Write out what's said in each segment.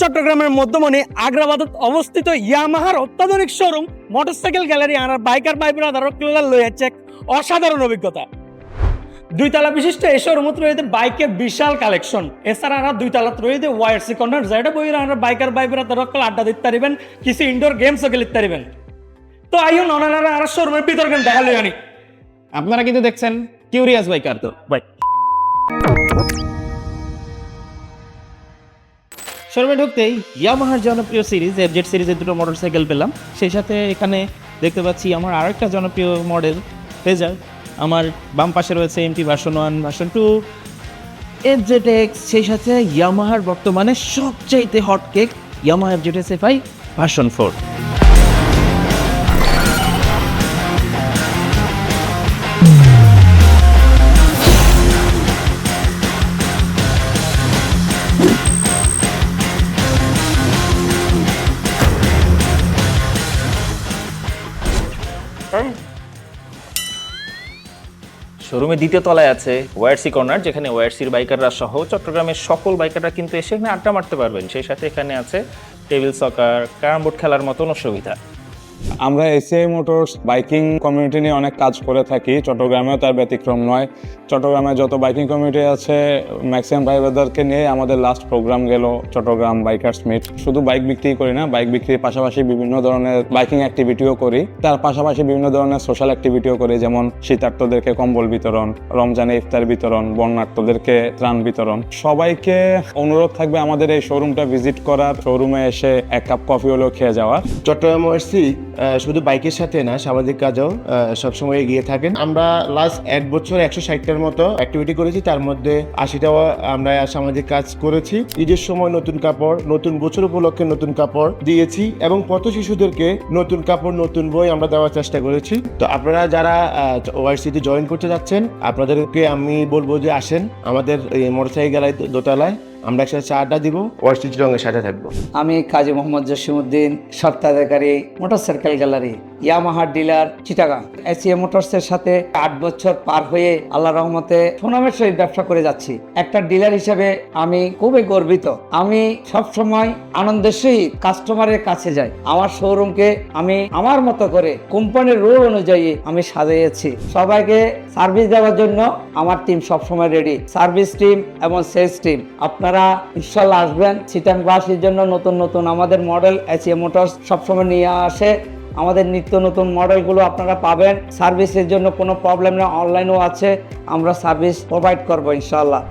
চট্টগ্রামের মধ্যমণি আগ্রাবাদত অবস্থিত ইয়ামাহার অত্যাধুনিক শোরুম মোটরসাইকেল গ্যালারি আর বাইকার বাই ব্রাদার লই যাচ্ছে এক অসাধারণ অভিজ্ঞতা। দুই তালা বিশিষ্ট এই শোরুমত রয়েছে বাইকের বিশাল কালেকশন এছাড়া আর দুই তালাত রয়েছে ওয়াইআরসি কর্নার যেটা বই আর বাইকার বাই ব্রাদার আড্ডা দিতে পারিবেন কিছু ইনডোর গেমসও খেলতে পারিবেন তো আই আইও ননারা আর শোরুমের ভিতর কেন দেখা লই আনি। আপনারা কিন্তু দেখছেন কিউরিয়াস বাইকার তো। বাই শোরুমে ঢুকতেই ইয়ামাহার জনপ্রিয় সিরিজ এফজেড সিরিজের দুটো মোটরসাইকেল পেলাম। সেই সাথে এখানে দেখতে পাচ্ছি আমার আরেকটা জনপ্রিয় মডেল ফেজার আমার বাম পাশে রয়েছে MT version one version two FZ X সেই সাথে ইয়ামাহার বর্তমানে সবচাইতে hot cake Yamaha FZ S F I version four শোরুমের দ্বিতীয় তলায় আছে ওয়ারসি কর্নার, যেখানে ওয়ারসির বাইকাররা সহ চট্টগ্রামের সকল বাইকাররা কিন্তু এসে এখানে আড্ডা মারতে পারবেন। সেই সাথে এখানে আছে টেবিল সকার, ক্যারাম বোর্ড খেলার মতন সুবিধা আমরা এসিআই মোটরস বাইকিং কমিউনিটি নিয়ে অনেক কাজ করে থাকি। চট্টগ্রামেও তার ব্যতিক্রম নয়। চট্টগ্রামে যত বাইকিং কমিউনিটি আছে ম্যাক্সিমাম ভাই ব্রাদারকে নিয়ে আমাদের লাস্ট প্রোগ্রাম গেল, চট্টগ্রাম বাইকার্স মিট শুধু বাইক বিক্রি করি না বাইক বিক্রির পাশাপাশি বিভিন্ন ধরনের বাইকিং অ্যাক্টিভিটিও করি। তার পাশাপাশি বিভিন্ন ধরনের সোশ্যাল অ্যাক্টিভিটিও করি, যেমন শীতার্থদেরকে কম্বল বিতরণ, রমজানে ইফতার বিতরণ বন্যার্থদেরকে ত্রাণ বিতরণ। সবাইকে অনুরোধ থাকবে আমাদের এই শোরুমটা ভিজিট করার। শোরুমে এসে এক কাপ কফি হলেও খেয়ে যাওয়ার। চট্টগ্রাম ওয়ার্সি শুধু বাইকের সাথে না, সামাজিক কাজেও সবসময় এগিয়ে থাকেন। আমরা লাস্ট এক বছর একশো ষাটটার মতো অ্যাক্টিভিটি করেছি, তার মধ্যে আশিটাও আমরা সামাজিক কাজ করেছি। ঈদের সময় নতুন কাপড়, নতুন বছর উপলক্ষে নতুন কাপড় দিয়েছি এবং পথ শিশুদেরকে নতুন কাপড়, নতুন বই আমরা দেওয়ার চেষ্টা করেছি। তো আপনারা যারা ওয়ার্সিতে জয়েন করতে যাচ্ছেন, আপনাদেরকে আমি বলব যে আসেন আমাদের এই মোটরসাইকেল দোতলায়। আমরা একসাথে চা আড্ডা দিব ওয়ার্সিটি রঙের সাথে থাকব। আমি Kazi Mohammad Jasimuddin সত্তাধিকারী, motorcycle gallery. Yamaha dealer Chittagong ACA মোটরসের সাথে আট বছর পার হয়ে আল্লাহ রহমতে সুনামের সহিত ব্যবসা করে যাচ্ছি। একটা ডিলার হিসেবে আমি খুবই গর্বিত। আমি সব সময় আনন্দের সহিত কাস্টমারের কাছে যাই। আমার শোরুমকে আমি আমার মতো করে কোম্পানির রুল অনুযায়ী আমি সাজিয়েছি। সবাইকে সার্ভিস দেওয়ার জন্য আমার টিম সবসময় রেডি সার্ভিস টিম এবং সেলস টিম আপনারা ইনশাল্লাহ আসবেন। সিটাংবাসীর জন্য নতুন নতুন আমাদের মডেল এসিএ মোটরস সবসময় নিয়ে আসে। আমাদের নিত্য নতুন মডেলগুলো আপনারা পাবেন। সার্ভিসের জন্য কোনো প্রবলেম নেই অনলাইনও আছে। আমরা সার্ভিস প্রোভাইড করব ইনশাল্লাহ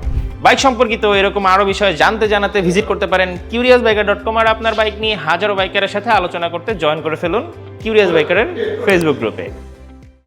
বাইক সম্পর্কিত এরকম আরও বিষয়ে জানতে জানাতে ভিজিট করতে পারেন কিউরিয়াস বাইকার ডট কম আর আপনার বাইক নিয়ে হাজারো বাইকারের সাথে আলোচনা করতে জয়েন করে ফেলুন কিউরিয়াস বাইকারের ফেসবুক গ্রুপে